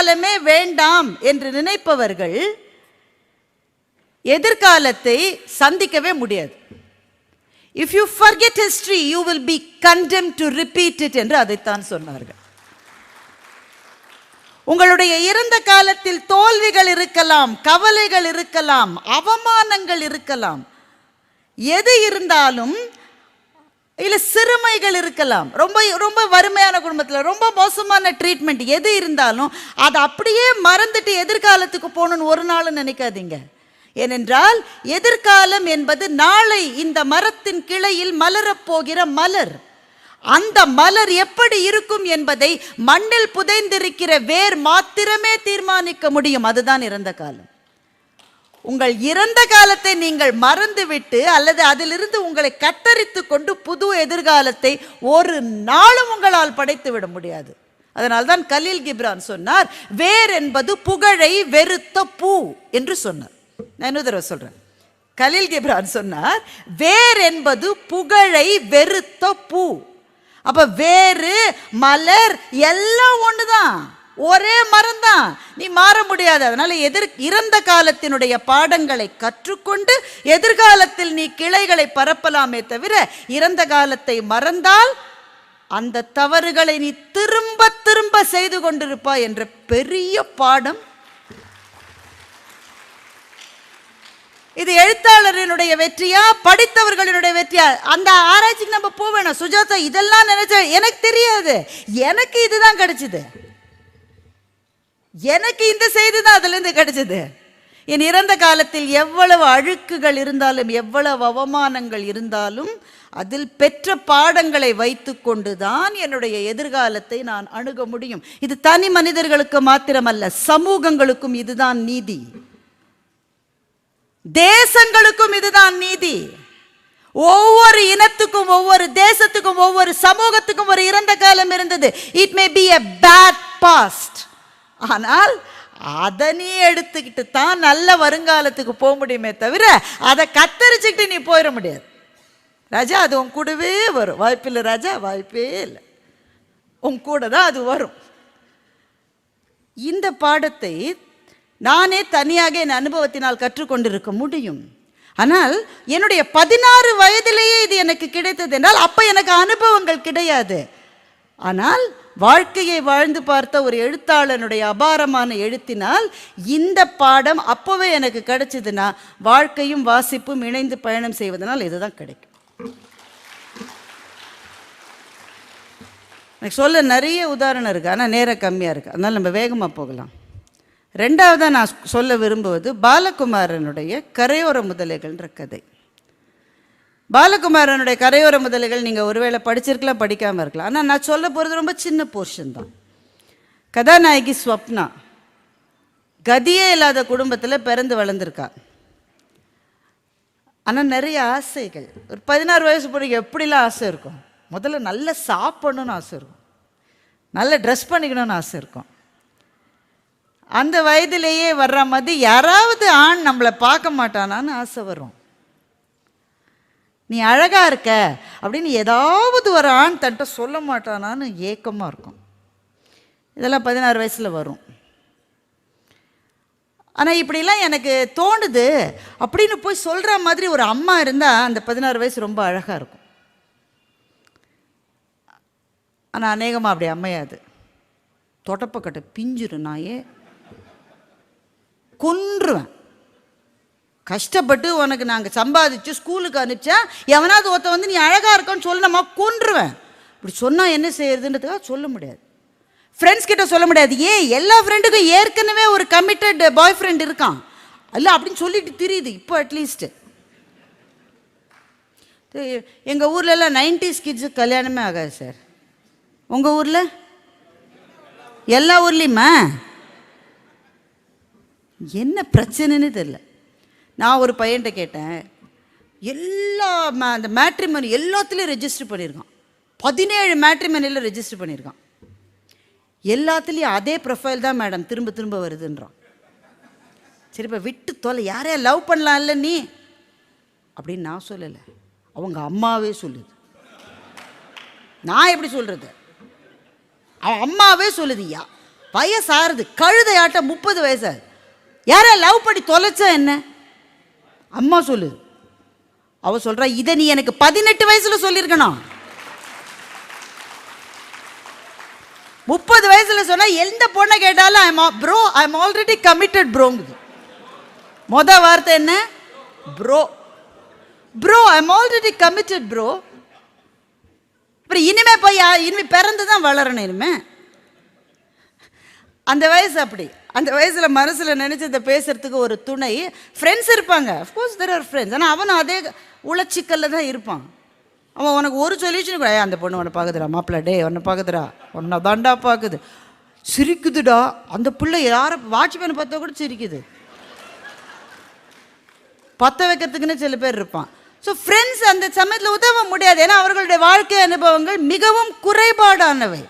எதிர்காலமே வேண்டாம் என்று நினைப்பவர்கள் எதிர்காலத்தை சந்திக்கவே முடியாது. If you forget history you will be condemned to repeat it என்று அதைத்தான் சொன்னார்கள். உங்களுடைய இறந்த காலத்தில் தோல்விகள் இருக்கலாம் கவலைகள் இருக்கலாம் அவமானங்கள் இருக்கலாம். எது இருந்தாலும் இல்ல சிறுமைகள் இருக்கலாம். ரொம்ப ரொம்ப வறுமையான குடும்பத்தில் ரொம்ப மோசமான ட்ரீட்மெண்ட் எது இருந்தாலும் அதை அப்படியே மறந்துட்டு எதிர்காலத்துக்கு போகணும்னு ஒரு நாளும் நினைக்காதீங்க. ஏனென்றால் எதிர்காலம் என்பது நாளை இந்த மரத்தின் கிளையில் மலரப்போகிற மலர். அந்த மலர் எப்படி இருக்கும் என்பதை மண்ணில் புதைந்திருக்கிற வேர் மாத்திரமே தீர்மானிக்க முடியும். அதுதான் இறந்த காலம். உங்கள் இறந்த காலத்தை நீங்கள் மறந்துவிட்டு அல்லது அதிலிருந்து உங்களை கத்தரித்து கொண்டு புது எதிர்காலத்தை ஒரு நாளும் உங்களால் படைத்து விட முடியாது. அதனால்தான் கலீல் கிப்ரான் சொன்னார் வேர் என்பது புகழை வெறுத்த பூ என்று சொன்னார். நான் இன்னொரு தடவை சொல்றேன். கலீல் கிப்ரான் சொன்னார் வேர் என்பது புகழை வெறுத்த பூ. அப்ப வேறு மலர் எல்லாம் ஒண்ணுதான். ஒரே மரம் தான் நீ மாற முடியாது. அதனால எதிர் இறந்த காலத்தினுடைய பாடங்களை கற்றுக்கொண்டு எதிர்காலத்தில் நீ கிளைகளை பரப்பலாமே தவிர இறந்த காலத்தை மறந்தால் அந்த தவறுகளை நீ திரும்ப திரும்ப செய்து கொண்டிருப்பாய் என்ற பெரிய பாடம். இது எழுத்தாளரினுடைய வெற்றியா படித்தவர்களினுடைய வெற்றியா? அந்த ஆராய்ச்சிக்கு நம்ம போக சுஜாதா இதெல்லாம் நினைச்ச எனக்கு தெரியாது. எனக்கு இதுதான் கிடைச்சது. எனக்கு இந்த செய்தி தான் அதுலேருந்து கிடைச்சது. என் இறந்த காலத்தில் எவ்வளவு அழுக்குகள் இருந்தாலும் எவ்வளவு அவமானங்கள் இருந்தாலும் அதில் பெற்ற பாடங்களை வைத்துக்கொண்டு தான் என்னுடைய எதிர்காலத்தை நான் அணுக முடியும். இது தனி மனிதர்களுக்கு மாத்திரமல்ல சமூகங்களுக்கும் இதுதான் நீதி. தேசங்களுக்கும் இதுதான் நீதி. ஒவ்வொரு இனத்துக்கும் ஒவ்வொரு தேசத்துக்கும் ஒவ்வொரு சமூகத்துக்கும் ஒரு இறந்த காலம் இருந்தது. It may be a bad past ஆனால் அதை நீ எடுத்துக்கிட்டு தான் நல்ல வருங்காலத்துக்கு போக முடியுமே தவிர அதை கத்தரிச்சுக்கிட்டு நீ போயிட முடியாது. ராஜா அது உன் கூடவே வரும். வாய்ப்பில்லை ராஜா வாய்ப்பே இல்லை. உன் கூட தான் அது வரும். இந்த பாடத்தை நானே தனியாக என் அனுபவத்தினால் கற்றுக்கொண்டிருக்க முடியும். ஆனால் என்னுடைய பதினாறு வயதிலேயே இது எனக்கு கிடைத்தது என்றால் அப்போ எனக்கு அனுபவங்கள் கிடையாது. ஆனால் வாழ்க்கையை வாழ்ந்து பார்த்த ஒரு எழுத்தாளனுடைய அபாரமான எழுத்தினால் இந்த பாடம் அப்போவே எனக்கு கிடைச்சதுன்னா வாழ்க்கையும் வாசிப்பும் இணைந்து பயணம் செய்வதனால் இதுதான் கிடைக்கும். எனக்கு சொல்ல நிறைய உதாரணம் இருக்குது ஆனால் நேரம் கம்மியாக இருக்குது அதனால் நம்ம வேகமாக போகலாம். ரெண்டாவதாக நான் சொல்ல விரும்புவது பாலகுமாரனுடைய கரையோர முதலைகள்ன்ற கதை. பாலகுமாரனுடைய கரையோர முதலைகள் நீங்கள் ஒருவேளை படிச்சிருக்கலாம் படிக்காமல் இருக்கலாம். ஆனால் நான் சொல்ல போகிறது ரொம்ப சின்ன போர்ஷன் தான். கதாநாயகி ஸ்வப்னா கதியே இல்லாத குடும்பத்தில் பிறந்து வளர்ந்துருக்கா. ஆனால் நிறைய ஆசைகள். ஒரு பதினாறு வயசு பிள்ளைக்கு எப்படிலாம் ஆசை இருக்கும்? முதல்ல நல்ல சாப்பிடணும்னு ஆசை இருக்கும். நல்ல ட்ரெஸ் பண்ணிக்கணும்னு ஆசை இருக்கும். அந்த வயதிலேயே வர்ற மாதிரி யாராவது ஆண் நம்மளை பார்க்க மாட்டானான்னு ஆசை வரும். நீ அழகாக இருக்க அப்படின்னு ஏதாவது ஒரு ஆண் தன்ட்ட சொல்ல மாட்டானான்னு ஏக்கமாக இருக்கும். இதெல்லாம் பதினாறு வயசில் வரும். ஆனால் இப்படிலாம் எனக்கு தோணுது. அப்படின்னு போய் சொல்கிற மாதிரி ஒரு அம்மா இருந்தால் அந்த பதினாறு வயசு ரொம்ப அழகாக இருக்கும். ஆனால் அநேகமாக அப்படி அம்மையாது தொடப்பக்கட்டை பிஞ்சிரு நாயே. கொன்றுவேன். கஷ்டப்பட்டு உனக்கு நாங்கள் சம்பாதிச்சு ஸ்கூலுக்கு அனுப்பிச்சா எவனாவது ஒருத்த வந்து நீ அழகாக இருக்கன்னு சொல்லணுமா கொன்றுவேன். இப்படி சொன்னால் என்ன செய்யறதுன்றதுக்காக சொல்ல முடியாது. ஃப்ரெண்ட்ஸ் கிட்ட சொல்ல முடியாது. ஏன் எல்லா ஃப்ரெண்டுக்கும் ஏற்கனவே ஒரு கமிட்டட் பாய் ஃப்ரெண்ட் இருக்கான். இல்லை அப்படின்னு சொல்லிட்டு தெரியுது. இப்போ அட்லீஸ்ட்டு எங்கள் ஊர்ல எல்லாம் நைன்டிஸ் கிட்ஸு கல்யாணமே ஆகாது சார் உங்கள் ஊரில்? எல்லா ஊர்லேயுமா? என்ன பிரச்சனைன்னு தெரில நான் ஒரு பையன்கிட்ட கேட்டேன் எல்லா மே- அந்த மேட்ரிமனி எல்லாத்துலேயும் ரெஜிஸ்டர் பண்ணியிருக்கான். பதினேழு மேட்ரிமனியில் ரெஜிஸ்டர் பண்ணியிருக்கான். எல்லாத்துலேயும் அதே ப்ரொஃபைல் தான் மேடம் திரும்ப திரும்ப வருதுன்றான். சரி இப்போ விட்டு தொலை யாரையா லவ் பண்ணலாம்ல நீ? அப்படின்னு நான் சொல்லலை. அவங்க அம்மாவே சொல்லுது. நான் எப்படி சொல்கிறது அவன் அம்மாவே சொல்லுதுயா வயசாருது கழுதையாட்டம் முப்பது வயசாகுது. யாரா லவ் பண்ணி தொலைச்சா என்ன? அம்மா சொல்லு. அவ சொல்றா இதை நீ எனக்கு பதினெட்டு வயசுல சொல்லியிருக்கணும். முப்பது வயசுல சொன்னா எந்த பொண்ணை கேட்டாலும் I'm bro I am already committed ப்ரோங்குது மொத வார்த்தை என்ன? Bro bro I am already committed bro அப்புறம் இனிமே போய் இனிமே பிறந்து தான் வளரணும் இனிமே. அந்த வயசு அப்படி. அந்த வயசில் மனசில் நினச்சத பேசுகிறதுக்கு ஒரு துணை. ஃப்ரெண்ட்ஸ் இருப்பாங்க. அஃப்கோர்ஸ் தெர் ஆர் ஃப்ரெண்ட்ஸ் ஆனால் அவனும் அதே உளச்சிக்கல்ல தான் இருப்பான். அவன் உனக்கு ஒரு சொல்யூஷன் கூட அந்த பொண்ணு உன்னை பார்க்குதுடா மாப்பிள்ள டே உன்னை பார்க்குதுடா உன்னை தாண்டா பார்க்குது சிரிக்குதுடா. அந்த பிள்ளை யாரை வாட்ச்மேனை பார்த்தா கூட சிரிக்குது. பற்ற வைக்கிறதுக்குன்னு சில பேர் இருப்பான். ஸோ ஃப்ரெண்ட்ஸ் அந்த சமயத்தில் உதவ முடியாது. ஏன்னா அவர்களுடைய வாழ்க்கை அனுபவங்கள் மிகவும் குறைபாடானவை.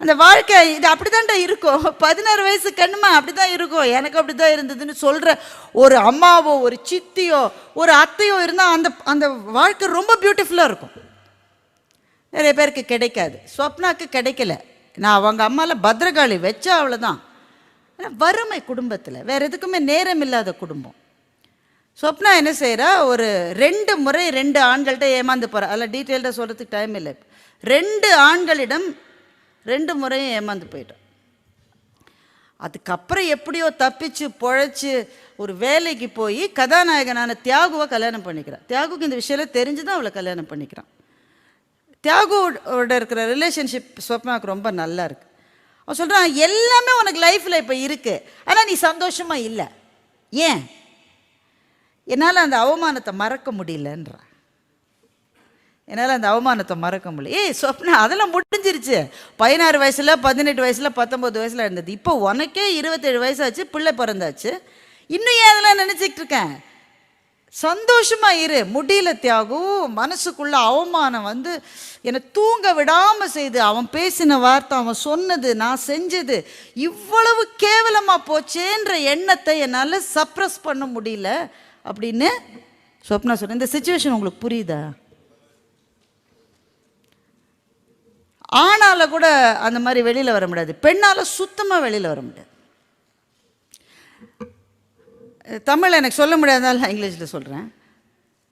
அந்த வாழ்க்கை இது அப்படிதான்டா இருக்கும். பதினாறு வயசு கண்ணுமா அப்படிதான் இருக்கும். எனக்கு அப்படிதான் இருந்ததுன்னு சொல்கிற ஒரு அம்மாவோ ஒரு சித்தியோ ஒரு அத்தையோ இருந்தால் அந்த அந்த வாழ்க்கை ரொம்ப பியூட்டிஃபுல்லாக இருக்கும். நிறைய பேருக்கு கிடைக்காது. ஸ்வப்னாக்கு கிடைக்கல. நான் அவங்க அம்மாவில் பத்ரகாளி வச்சா அவ்வளோதான் ஆனா வறுமை குடும்பத்தில் வேறு எதுக்குமே நேரம் இல்லாத குடும்பம். சொப்னா என்ன செய்கிறா ஒரு ரெண்டு முறை ரெண்டு ஆண்கள்கிட்ட ஏமாந்து போகிறா அதில் டீட்டெயில்டாக சொல்கிறதுக்கு டைம் இல்லை. ரெண்டு ஆண்களிடம் ரெண்டு முறையும் ஏமாந்து போயிட்டோம். அதுக்கப்புறம் எப்படியோ தப்பிச்சு பொழைச்சி ஒரு வேலைக்கு போய் கதாநாயகனான தியாகுவை கல்யாணம் பண்ணிக்கிறான். தியாகுக்கு இந்த விஷயம்லாம் தெரிஞ்சு தான் அவளை கல்யாணம் பண்ணிக்கிறான். தியாகுவோட இருக்கிற ரிலேஷன்ஷிப் ஸ்வப்னாவுக்கு ரொம்ப நல்லா இருக்கு. அவன் சொல்கிறான் எல்லாமே உனக்கு லைஃப்பில் இப்போ இருக்குது ஆனால் நீ சந்தோஷமாக இல்லை. ஏன்? என்னால் அந்த அவமானத்தை மறக்க முடியலன்றா என்னால் அந்த அவமானத்தை மறக்க முடியல. ஏய் சொப்னா அதெல்லாம் முடி முடிஞ்சிருச்சு. பதினாறு வயசில் பதினெட்டு வயசில் பத்தொம்பது வயசில் இருந்தது. இப்போ உனக்கே இருபத்தேழு வயசாச்சு பிள்ளை பிறந்தாச்சு. இன்னும் ஏன் அதெல்லாம் நினச்சிக்கிட்டு இருக்கேன்? சந்தோஷமாக இரு. முடியல தியாகும் மனசுக்குள்ள அவமானம் வந்து என்னை தூங்க விடாமல் செய்து அவன் பேசின வார்த்தை அவன் சொன்னது நான் செஞ்சது இவ்வளவு கேவலமாக போச்சேன்ற எண்ணத்தை என்னால் சப்ரஸ் பண்ண முடியல அப்படின்னு சொப்னா சொன்ன. இந்த சுச்சுவேஷன் உங்களுக்கு புரியுதா? ஆணால் கூட அந்த மாதிரி வெளியில் வர முடியாது. பெண்ணால் சுத்தமாக வெளியில் வர முடியாது. தமிழ் எனக்கு சொல்ல முடியாதனால நான் இங்கிலீஷில் சொல்கிறேன்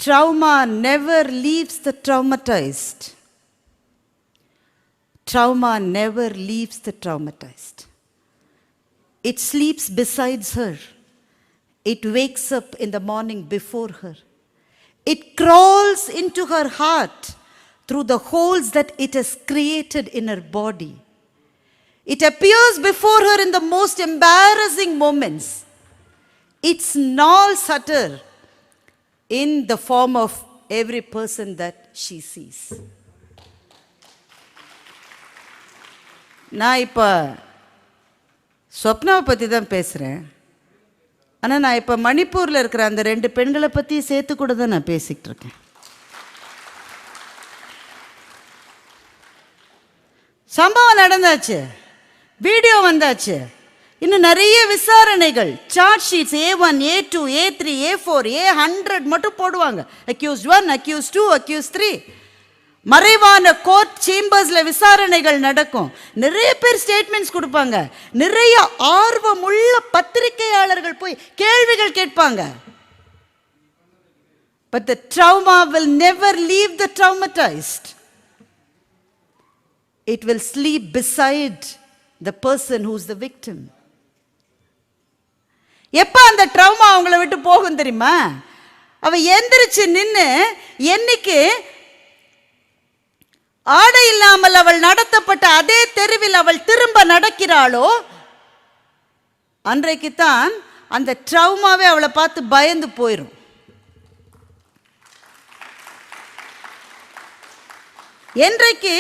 trauma never leaves the traumatised trauma never leaves the traumatised it sleeps besides her it wakes up in the morning before her it crawls in to her heart through the holes that it has created in her body. It appears before her in the most embarrassing moments. Its snarls at her in the form of every person that she sees. நான் இப்போ ஸ்வப்னாவை பற்றி தான் பேசுகிறேன் ஆனால் நான் இப்போ மணிப்பூரில் இருக்கிற அந்த ரெண்டு பெண்களை பற்றி சேர்த்து கூட தான் நான் பேசிக்கிட்டு இருக்கேன் சம்பவம் நடந்தாச்சு. வீடியோ வந்தாச்சு. இன்னும் நிறைய விசாரணைகள். Charge sheets A one A two A three A four A hundred மட்டும் போடுவாங்க. Accuse one accuse two accuse three மறைவான கோர்ட் சேம்பர்ஸில் விசாரணைகள் நடக்கும். நிறைய பேர் ஸ்டேட்மெண்ட்ஸ் கொடுப்பாங்க. நிறைய ஆர்வமுள்ள பத்திரிகையாளர்கள் போய் கேள்விகள் கேட்பாங்க. But the trauma will never leave the traumatised it will sleep beside the person who's the victim. எப்ப அந்த ட்ரௌமா அவங்கள விட்டு போகும் தெரியுமா அவ எந்திரிச்சு நின்று என்னைக்கு ஆடை இல்லாமல் அவள் நடத்தப்பட்ட அதே தெருவில் அவள் திரும்ப நடக்கிறாளோ அன்றைக்கு தான் அந்த ட்ரௌமாவே அவளை பார்த்து பயந்து போயிடும் என்றைக்கு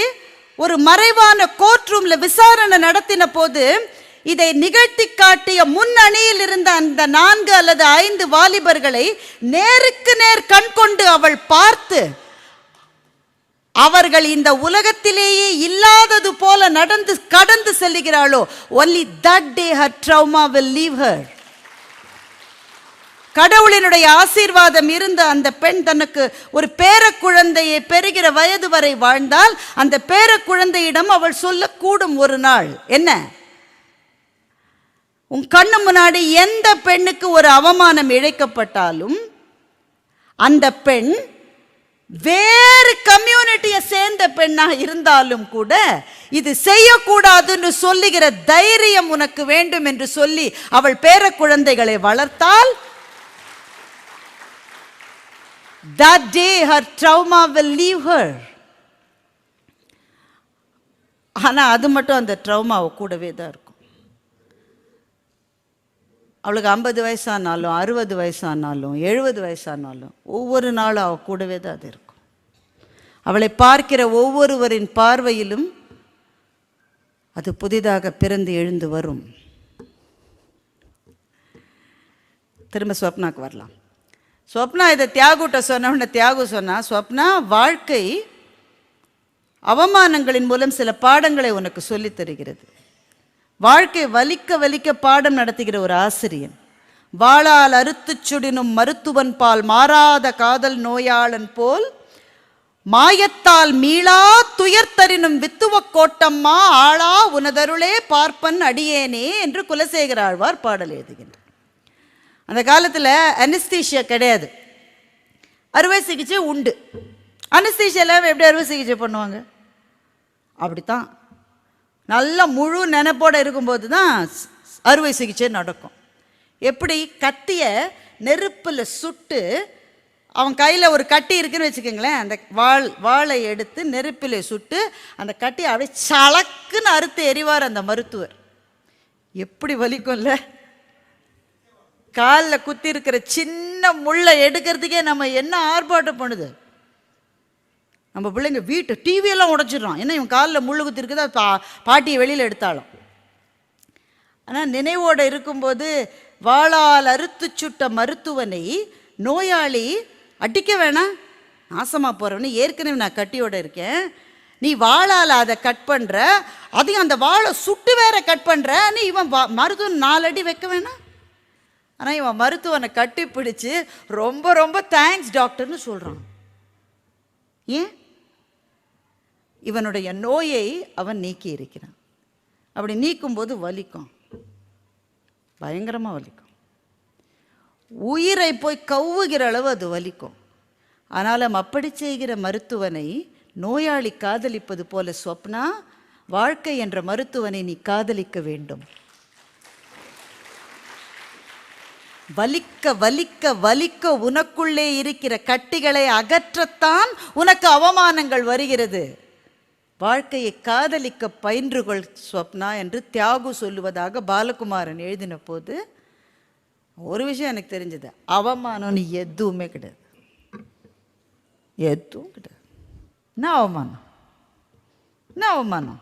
ஒரு மறைவான கோர்ட் ரூம்ல விசாரணை நடத்தின போது இதை நிகழ்த்தி காட்டிய முன் அணியில் இருந்த அந்த நான்கு அல்லது ஐந்து வாலிபர்களை நேருக்கு நேர் கண் கொண்டு அவள் பார்த்து அவர்கள் இந்த உலகத்திலேயே இல்லாதது போல நடந்து கடந்து செல்லுகிறாளோ only that day her trauma will leave her கடவுளினுடைய ஆசீர்வாதம் இருந்த அந்த பெண் தனக்கு ஒரு பேரக்குழந்தையை பெறுகிற வயது வரை வாழ்ந்தால் அந்த பேரக்குழந்தையிடம் அவள் சொல்லக்கூடும் ஒரு நாள். என்ன? உன் கண்ணு முன்னாடி எந்த பெண்ணுக்கு ஒரு அவமானம் இழைக்கப்பட்டாலும் அந்த பெண் வேறு கம்யூனிட்டியை சேர்ந்த பெண்ணாக இருந்தாலும் கூட இது செய்யக்கூடாதுன்னு சொல்லுகிற தைரியம் உனக்கு வேண்டும் என்று சொல்லி அவள் பேர குழந்தைகளை வளர்த்தால் that day her trauma will leave her. ஆனால் அது மட்டும் அந்த ட்ரௌமா கூடவே தான் இருக்கும். அவளுக்கு ஐம்பது வயசானாலும் அறுபது வயசானாலும் எழுபது வயசானாலும் ஒவ்வொரு நாளும் அவள் கூடவே தான் அது இருக்கும். அவளை பார்க்கிற ஒவ்வொருவரின் பார்வையிலும் அது புதிதாக பிறந்து எழுந்து வரும். திரும்ப ஸ்வப்னாக்கு வரலாம். ஸ்வப்னா இதை தியாகுட்ட சொன்ன தியாகு சொன்னா ஸ்வப்னா வாழ்க்கை அவமானங்களின் மூலம் சில பாடங்களை உனக்கு சொல்லித் தருகிறது. வாழ்க்கை வலிக்க வலிக்க பாடம் நடத்துகிற ஒரு ஆசிரியன். வாளால் அறுத்துச் சுடினும் மருத்துவன் பால் மாறாத காதல் நோயாளன் போல் மாயத்தால் மீளா துயர்த்தரினும் வித்துவ கோட்டம்மா ஆளா உனதருளே பார்ப்பன் அடியேனே என்று குலசேகர ஆழ்வார் பாடல் எழுதுகின்றார். அந்த காலத்தில் அனஸ்தீஷியா கிடையாது. அறுவை சிகிச்சை உண்டு. அனஸ்தீஷியாவில் எப்படி அறுவை சிகிச்சை பண்ணுவாங்க? அப்படித்தான். நல்லா முழு நினப்போடு இருக்கும்போது தான் அறுவை சிகிச்சை நடக்கும். எப்படி? கத்தியை நெருப்பில் சுட்டு அவன் கையில் ஒரு கட்டி இருக்குன்னு வச்சுக்கோங்களேன் அந்த வாள் வாளை எடுத்து நெருப்பில் சுட்டு அந்த கட்டியை அப்படியே சளக்குன்னு அறுத்து எறிவார் அந்த மருத்துவர். எப்படி வலிக்கும்ல? காலில் குத்தி இருக்கிற சின்ன முள்ளை எடுக்கிறதுக்கே நம்ம என்ன ஆர்ப்பாட்டம் பண்ணுது? நம்ம பிள்ளைங்க வீட்டு டிவியெல்லாம் உடச்சிடுறான். ஏன்னா இவன் காலில் முள்ளு குத்தி இருக்குதா பா பாட்டியை வெளியில் எடுத்தாலும். ஆனால் நினைவோடு இருக்கும்போது வாழால் அறுத்து சுட்ட மருத்துவனை நோயாளி அடிக்க வேணாம் நாசமாக போகிறவனு ஏற்கனவே நான் கட்டியோட இருக்கேன். நீ வாழால் அதை கட் பண்ணுற அதையும் அந்த வாழை சுட்டு வேற கட் பண்ணுற நீ இவன் மருத்துவன் நாலு அடி வைக்க வேணாம். ஆனால் இவன் மருத்துவனை கட்டிப்பிடிச்சு ரொம்ப ரொம்ப தேங்க்ஸ் டாக்டர்னு சொல்கிறான் ஏன்? இவனுடைய நோயை அவன் நீக்கி இருக்கிறான். அப்படி நீக்கும்போது வலிக்கும். பயங்கரமாக வலிக்கும். உயிரை போய் கவ்வுகிற அளவு அது வலிக்கும். ஆனாலும் அப்படி செய்கிற மருத்துவனை நோயாளி காதலிப்பது போல சொப்னா வாழ்க்கை என்ற மருத்துவனை நீ காதலிக்க வேண்டும். வலிக்க வலிக்க வலிக்க உனக்குள்ளே இருக்கிற கட்டிகளை அகற்றத்தான் உனக்கு அவமானங்கள் வருகிறது. வாழ்க்கையை காதலிக்க பயின்றுகொள் ஸ்வப்னா என்று தியாகு சொல்லுவதாக பாலகுமாரன் எழுதின போது ஒரு விஷயம் எனக்கு தெரிஞ்சது. அவமானம்னு எதுவுமே கிடையாது. எதுவும் கிடையாது. என்ன அவமானம்? என்ன அவமானம்?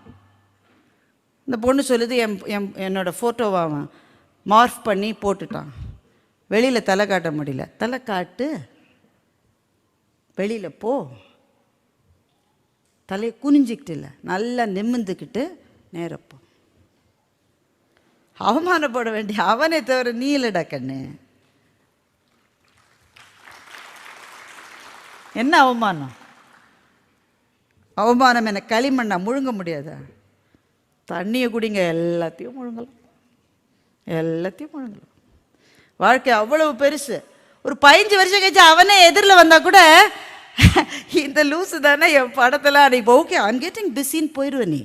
இந்த பொண்ணு சொல்லுது என் என் என்னோட ஃபோட்டோவை அவன் மார்ஃப் பண்ணி போட்டுட்டான். வெளியில் தலை காட்ட முடியல. தலை காட்டு வெளியில் போ. தலையை குனிஞ்சிக்கிட்டு இல்லை. நல்லா நிமிந்துக்கிட்டு நேரப்போ அவமானப்பட வேண்டிய அவனை தவிர நீ கண்ணு. என்ன அவமானம்? அவமானம் என்ன களிமண்ணா முழுங்க முடியாதா? தண்ணியை குடிங்க எல்லாத்தையும் முழுங்கலாம். எல்லாத்தையும் முழுங்கலாம். வாழ்க்கை அவ்வளவு பெருசு. ஒரு பதினஞ்சு வருஷம் கழிச்சு அவனே எதிரில் வந்தால் கூட இந்த லூசு தானே என் படத்தில் அன்னைக்கு ஓகே ஐம் கெட்டிங் பிஸின்னு போயிடுவேன் நீ.